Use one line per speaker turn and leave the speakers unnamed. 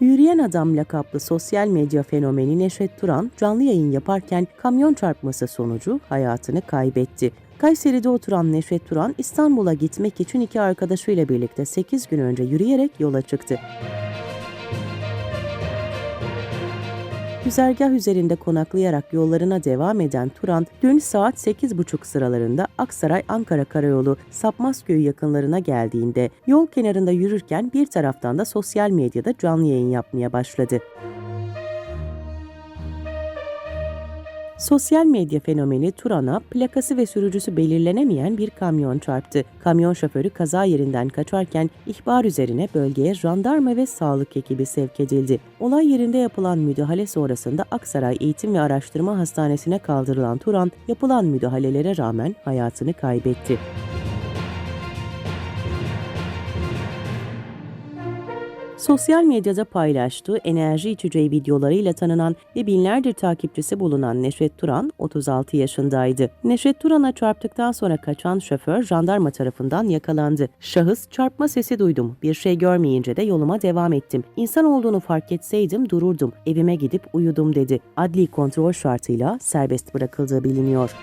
Yürüyen Adam lakaplı sosyal medya fenomeni Neşet Turan canlı yayın yaparken kamyon çarpması sonucu hayatını kaybetti. Kayseri'de oturan Neşet Turan İstanbul'a gitmek için iki arkadaşıyla birlikte 8 gün önce yürüyerek yola çıktı. Güzergah üzerinde konaklayarak yollarına devam eden Turan, dün saat 8.30 sıralarında Aksaray-Ankara Karayolu Sapmazköy yakınlarına geldiğinde yol kenarında yürürken bir taraftan da sosyal medyada canlı yayın yapmaya başladı. Sosyal medya fenomeni Turan'a plakası ve sürücüsü belirlenemeyen bir kamyon çarptı. Kamyon şoförü kaza yerinden kaçarken ihbar üzerine bölgeye jandarma ve sağlık ekibi sevk edildi. Olay yerinde yapılan müdahale sonrasında Aksaray Eğitim ve Araştırma Hastanesi'ne kaldırılan Turan, yapılan müdahalelere rağmen hayatını kaybetti. Sosyal medyada paylaştığı enerji içeceği videolarıyla tanınan ve binlerce takipçisi bulunan Neşet Turan 36 yaşındaydı. Neşet Turan'a çarptıktan sonra kaçan şoför jandarma tarafından yakalandı. Şahıs çarpma sesi duydum. Bir şey görmeyince de yoluma devam ettim. İnsan olduğunu fark etseydim dururdum. Evime gidip uyudum dedi. Adli kontrol şartıyla serbest bırakıldığı biliniyor.